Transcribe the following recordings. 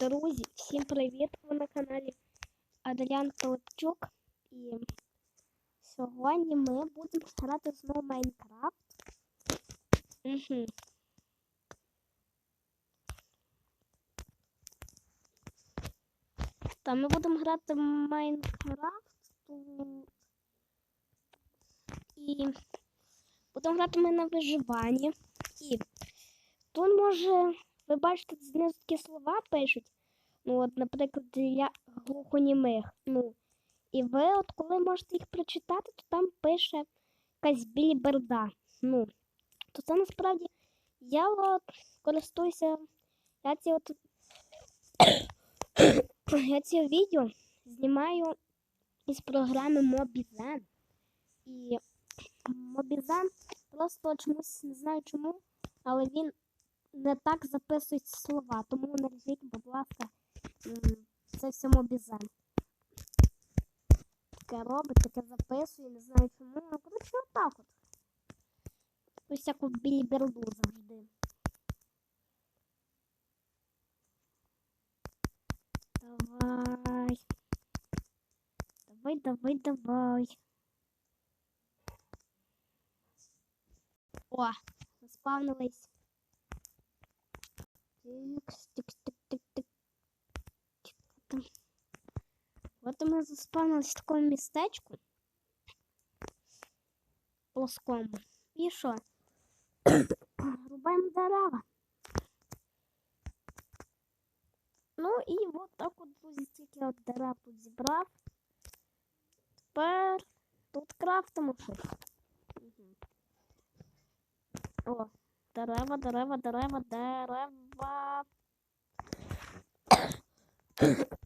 Друзі, всім привіт! Ви на каналі Адріан Толчук. І сьогодні ми будемо грати знову Майнкрафт. Угу. Та ми будемо грати в Майнкрафт. І будемо грати ми на виживанні. І тут може ви бачите, знизу такі слова пишуть. Ну, от, наприклад, для глухонімих. Ну, і ви, от коли можете їх прочитати, то там пише якась біліберда. Ну, то це насправді я от користуюся. Я ці от я ці відео знімаю із програми Mobizen. І Mobizen просто чомусь не знаю чому, але він не так записують слова, тому не будь ласка, це все мобізен. Таке робить, таке записує, не знаю чому. Ну, коротше, отак от. Ось всяку біліберду завжди. Давай. Давай, давай, давай. О, заспавнились. Тикс, тикс, тик, тик, тик. Там. От ми заспавнились в такому містечку. Плоскому. І що? Рубаємо дерева. Ну і от так от, друзі, стільки от дерев тут зібрав. Тепер тут крафтимо щось. Угу. О, дерева, дерева, дерева, дерева.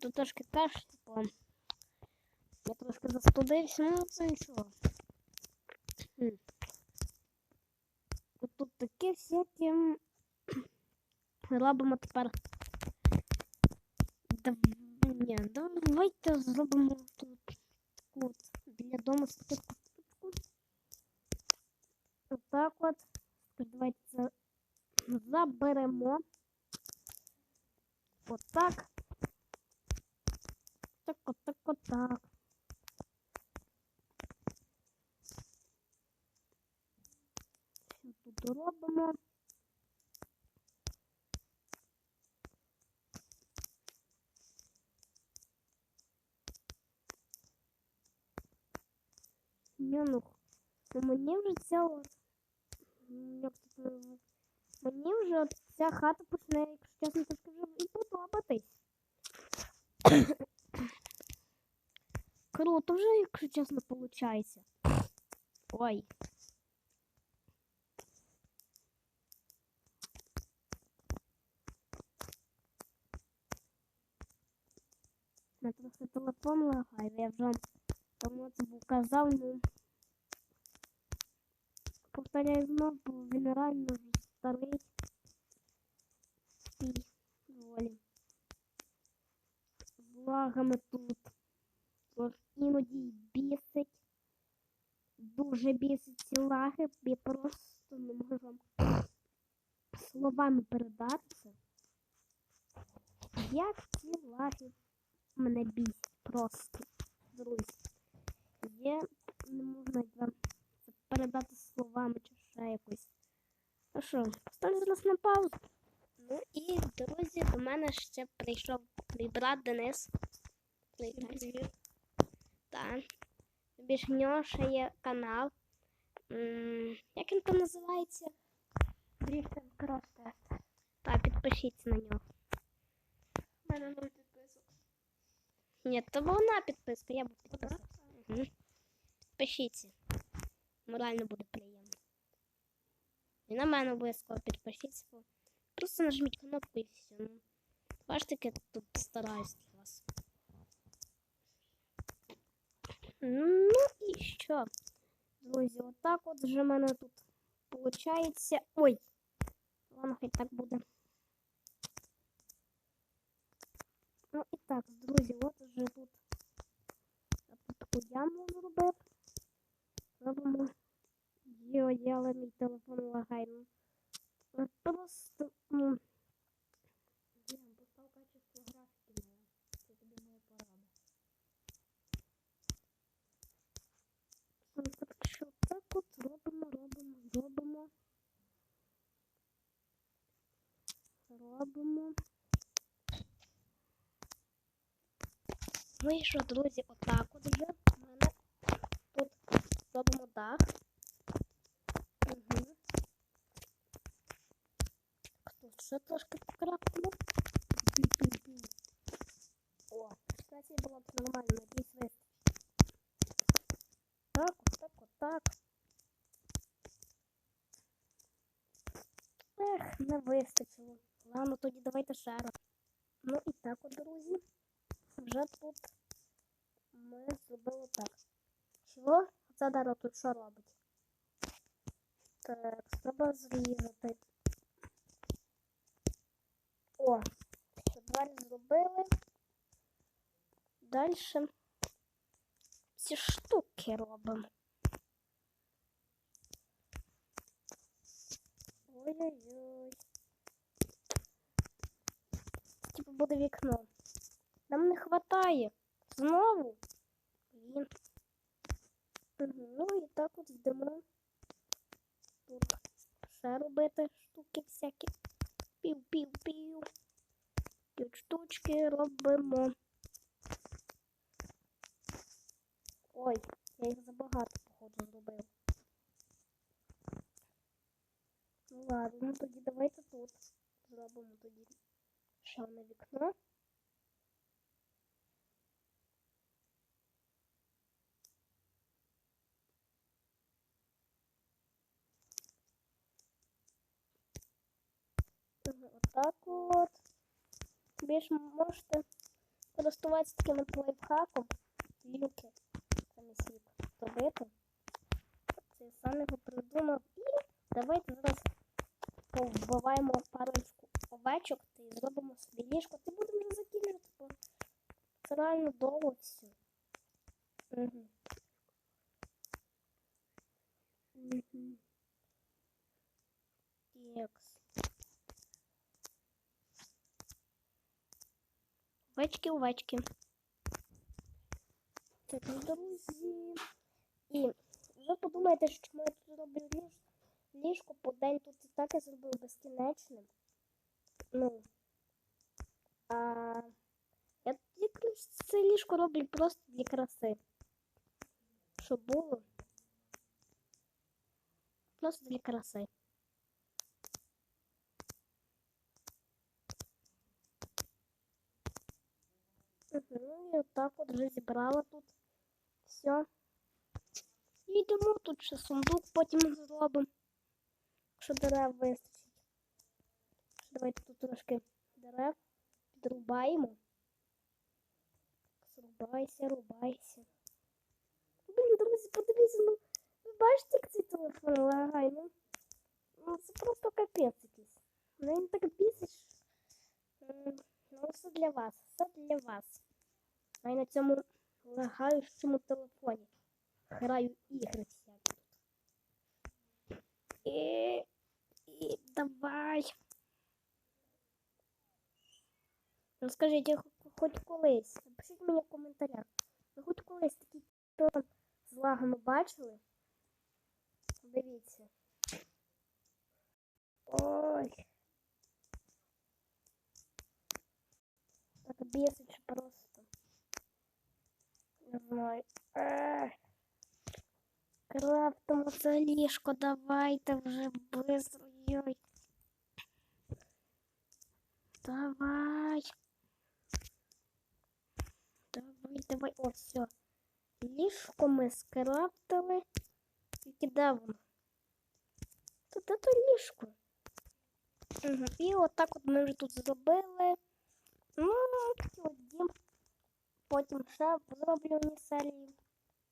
Тут трошки теж, типу. Я трошки застудився, ну це нічого. Хм. От Тут такі всякі. Робимо тепер. Дав... Ні, давайте зробимо тут таку от біля дому статистику. Отак от. Заберемо. Отак. Так, отак, отак. Що тут робимо? Ні, ну, ну мені вже от як тут? Мені вже от ця хата почне, якщо чесно, так скажу, і подобатись. Круто вже, якщо чесно, виходить. Ой. У мене трохи телефон лагає, я вже вам тому це був казав, ну повторяю знов, бо він реально вже старий і доволі. З лагами тут. Тож іноді бісить. Дуже бісить ці лаги, я просто не можу вам словами передати це. Як ці лаги мене бісять просто, друзі. Я не можу навіть вам передати словами чи ще якось. Ну що, поставлю зараз на паузу. Ну і, друзі, до мене ще прийшов мій брат Денис. Привіт. Так. Більш нього ще є канал. М, Як він там називається? Дріфтер крос-тест. Так, підпишіться на нього. У мене нуль підписок. Ні, то вона підписка, я буду підписатися. Угу. Підпишіться. Морально буде приємно. І на мене обов'язково підпишіться. Просто нажміть кнопку і все. Ну, бачите, я тут стараюсь для вас. Ну і що? Друзі, отак от вже в мене тут виходить. Ой! Ладно, хай так буде. Ну і так, друзі, от уже тут я яму зробив. Робимо Йо, але мій телефон лагайно. Ну, просто. Ну. Блін, постав качество графіки моє. Це тобі моя порада. Що так от робимо, робимо, робимо. Робимо. Ну і що, друзі, отак от вже в мене тут робимо да. Ще трошки покрапимо. О, кстати, було б нормально, надіюсь, вистачить. Так, отак, отак. Ех, не вистачило. Ладно, тоді давайте раз. Ну і так от, друзі. Вже тут ми зробили так. Чого? Це дерево тут що робить? Так, треба зрізати. О, двері зробили. Далі ці штуки робимо. Ой-ой-ой. Типу буде вікно. Нам не хватає. Знову. Блін. Ну і так от йдемо. Тут ще робити штуки всякі. Пів-пів-пів. Тут штучки робимо. Ой, я їх забагато, походу, зробив. Ну ладно, ну тоді давайте тут зробимо тоді ще одне вікно. Отак от. Більш можете користуватися таким лайфхаком. Люки замість робити. Це сам його придумав. І давайте зараз повбиваємо парочку овечок і зробимо собі ліжко. Ти будемо вже закінчувати, бо це реально довго все. Угу. Угу. Текс. Овечки, овечки. Так, ну, друзі. І ви подумаєте, що я тут роблю ліж... ліжко по день тут і так я зробив безкінечним. Ну. А я якось це ліжко роблю просто для краси. Щоб було. Просто для краси. Угу, і отак от вже зібрала тут все. І йдемо тут ще сундук потім зробимо. Що дерев вистачить. Давайте тут трошки дерев підрубаємо. Зрубайся, рубайся. Блін, друзі, подивіться, ну ви бачите, як цей телефон лагає, ну. Ну це просто капець якийсь. Ну він так бісить. Ну, все для вас, все для вас. А я на цьому лагаючому телефоні граю ігри всякі тут. І, і давай. Ну скажіть, хоч колись. Напишіть мені в коментарях. Ви хоч колись такий телефон з лагами бачили? Дивіться. Ой. Так бесить ж просто. Не знаю. Ех. Крафтимо це ліжко, давайте вже быстро. Йой. Давай. Давай, давай. О, все. Ліжко ми скрафтили. Тільки де? Тут то ліжко. Угу. І отак от ми вже тут зробили. Ну, от дім. Потім ще зроблю одні серії,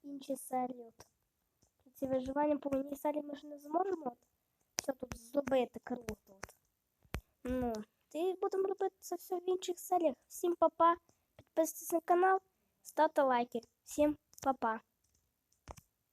інші серії. От. Ці виживання по одній серії ми ж не зможемо от, все тут зробити круто. От. Ну, і будемо робити це все в інших серіях. Всім па-па. Підписуйтесь на канал, ставте лайки. Всім па-па.